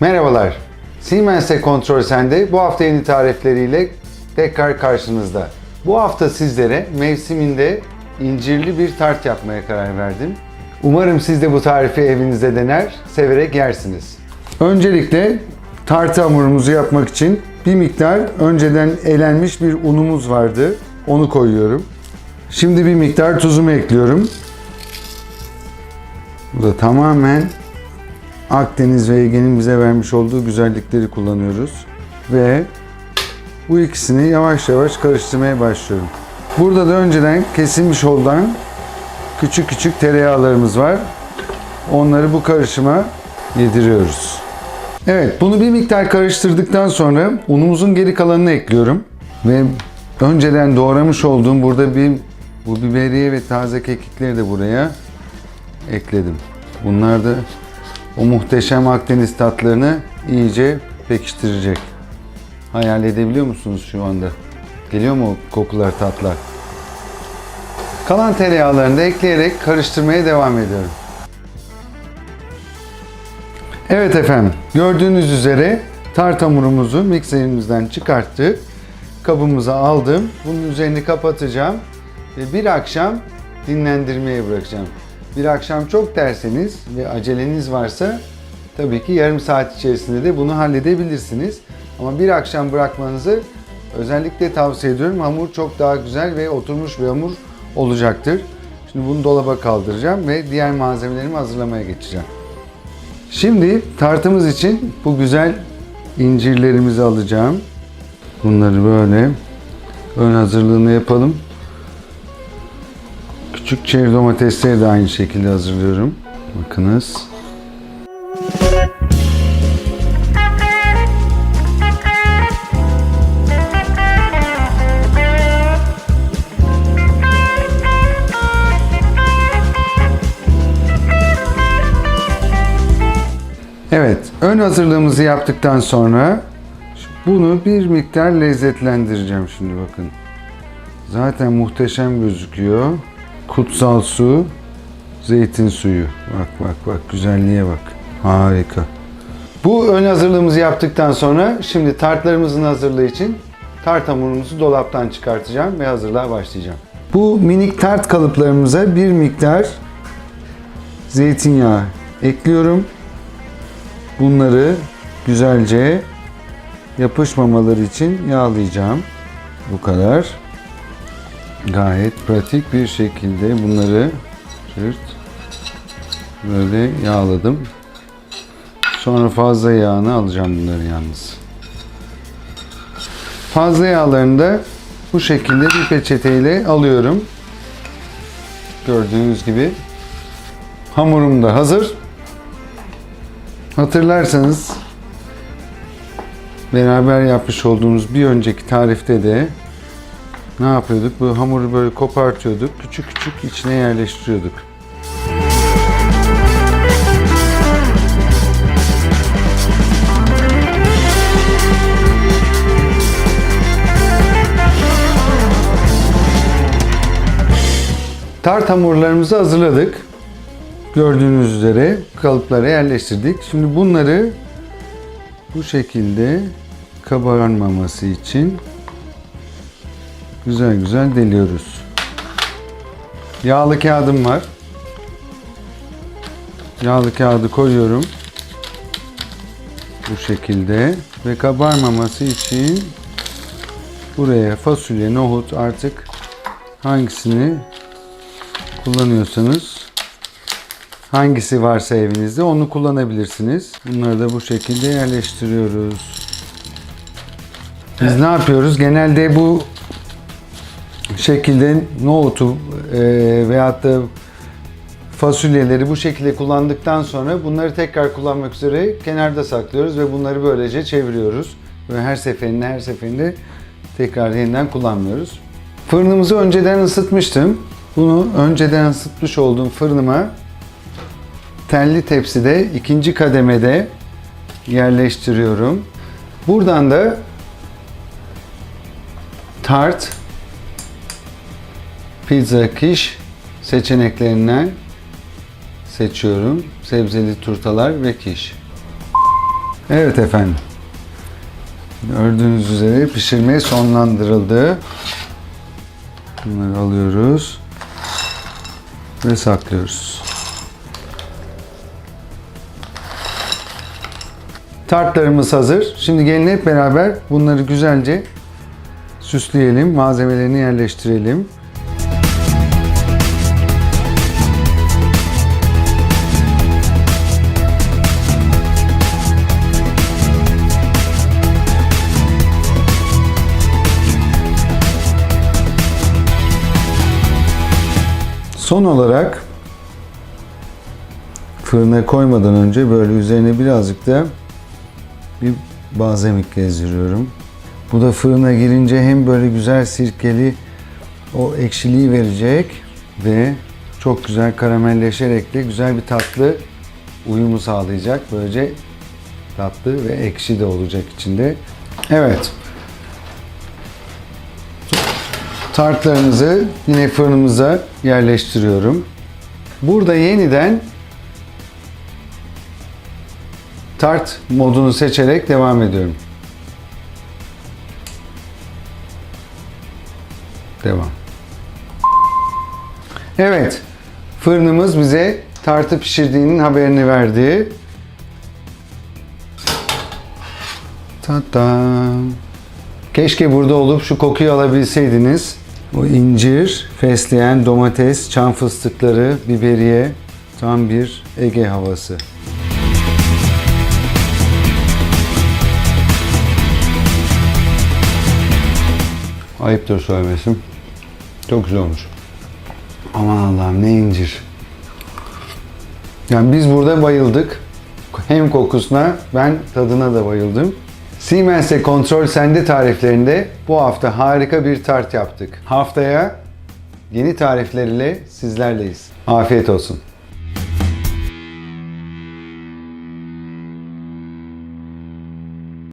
Merhabalar. Siemens'e Kontrol Sende bu hafta yeni tarifleriyle tekrar karşınızda. Bu hafta sizlere mevsiminde incirli bir tart yapmaya karar verdim. Umarım siz de bu tarifi evinizde dener, severek yersiniz. Öncelikle tart hamurumuzu yapmak için bir miktar önceden elenmiş bir unumuz vardı. Onu koyuyorum. Şimdi bir miktar tuzumu ekliyorum. Bu da tamamen Akdeniz ve Ege'nin bize vermiş olduğu güzellikleri kullanıyoruz. Ve bu ikisini yavaş yavaş karıştırmaya başlıyorum. Burada da önceden kesilmiş olan küçük küçük tereyağlarımız var. Onları bu karışıma yediriyoruz. Evet, bunu bir miktar karıştırdıktan sonra unumuzun geri kalanını ekliyorum. Ve önceden doğramış olduğum burada bir bu biberiye ve taze kekikleri de buraya ekledim. Bunlar da o muhteşem Akdeniz tatlarını iyice pekiştirecek. Hayal edebiliyor musunuz şu anda? Geliyor mu kokular, tatlar? Kalan tereyağlarını da ekleyerek karıştırmaya devam ediyorum. Evet efendim, gördüğünüz üzere tart hamurumuzu mikserimizden çıkarttık. Kabımıza aldım. Bunun üzerini kapatacağım ve bir akşam dinlendirmeye bırakacağım. Bir akşam çok derseniz ve aceleniz varsa tabii ki yarım saat içerisinde de bunu halledebilirsiniz. Ama bir akşam bırakmanızı özellikle tavsiye ediyorum. Hamur çok daha güzel ve oturmuş bir hamur olacaktır. Şimdi bunu dolaba kaldıracağım ve diğer malzemelerimi hazırlamaya geçeceğim. Şimdi tartımız için bu güzel incirlerimizi alacağım. Bunları böyle ön hazırlığını yapalım. Küçük çeri domatesleri de aynı şekilde hazırlıyorum. Bakınız. Evet, ön hazırlığımızı yaptıktan sonra bunu bir miktar lezzetlendireceğim şimdi bakın. Zaten muhteşem gözüküyor. Kutsal su, zeytin suyu. Bak bak bak güzelliğe bak. Harika. Bu ön hazırlığımızı yaptıktan sonra şimdi tartlarımızın hazırlığı için tart hamurumuzu dolaptan çıkartacağım ve hazırlığa başlayacağım. Bu minik tart kalıplarımıza bir miktar zeytinyağı ekliyorum. Bunları güzelce yapışmamaları için yağlayacağım. Bu kadar. Gayet pratik bir şekilde bunları çırt böyle yağladım. Sonra fazla yağını alacağım bunları yalnız. Fazla yağlarını da bu şekilde bir peçeteyle alıyorum. Gördüğünüz gibi hamurum da hazır. Hatırlarsanız beraber yapmış olduğumuz bir önceki tarifte de ne yapıyorduk? Bu hamuru böyle kopartıyorduk. Küçük küçük içine yerleştiriyorduk. Tart hamurlarımızı hazırladık. Gördüğünüz üzere kalıplara yerleştirdik. Şimdi bunları bu şekilde kabarmaması için güzel güzel deliyoruz. Yağlı kağıdım var. Yağlı kağıdı koyuyorum. Bu şekilde ve kabarmaması için buraya fasulye, nohut artık hangisini kullanıyorsanız hangisi varsa evinizde onu kullanabilirsiniz. Bunları da bu şekilde yerleştiriyoruz. Biz ne yapıyoruz? Genelde bu şekilde nohutu e, veyahut da fasulyeleri bu şekilde kullandıktan sonra bunları tekrar kullanmak üzere kenarda saklıyoruz ve bunları böylece çeviriyoruz. Ve her seferinde her seferinde tekrar yeniden kullanmıyoruz. Fırınımızı önceden ısıtmıştım. Bunu önceden ısıtmış olduğum fırınıma telli tepside ikinci kademede yerleştiriyorum. Buradan da tart, pizza kiş seçeneklerinden seçiyorum. Sebzeli turtalar ve kiş. Evet efendim. Gördüğünüz üzere pişirme sonlandırıldı. Bunları alıyoruz ve saklıyoruz. Tartlarımız hazır. Şimdi gelin hep beraber bunları güzelce süsleyelim, malzemelerini yerleştirelim. Son olarak fırına koymadan önce böyle üzerine birazcık da bir balzamik gezdiriyorum. Bu da fırına girince hem böyle güzel sirkeli o ekşiliği verecek ve çok güzel karamelleşerek de güzel bir tatlı uyumu sağlayacak. Böylece tatlı ve ekşi de olacak içinde. Evet. Tartlarımızı yine fırınımıza yerleştiriyorum. Burada yeniden tart modunu seçerek devam ediyorum. Devam. Evet. Fırınımız bize tartı pişirdiğinin haberini verdi. Tatam. Keşke burada olup şu kokuyu alabilseydiniz. O incir, fesleğen, domates, çam fıstıkları, biberiye tam bir Ege havası. Ayıptır söylemesim. Çok güzel olmuş. Aman Allah'ım ne incir. Yani biz burada bayıldık. Hem kokusuna ben tadına da bayıldım. Siemens'e kontrol sende tariflerinde bu hafta harika bir tart yaptık. Haftaya yeni tarifler ile sizlerleyiz. Afiyet olsun.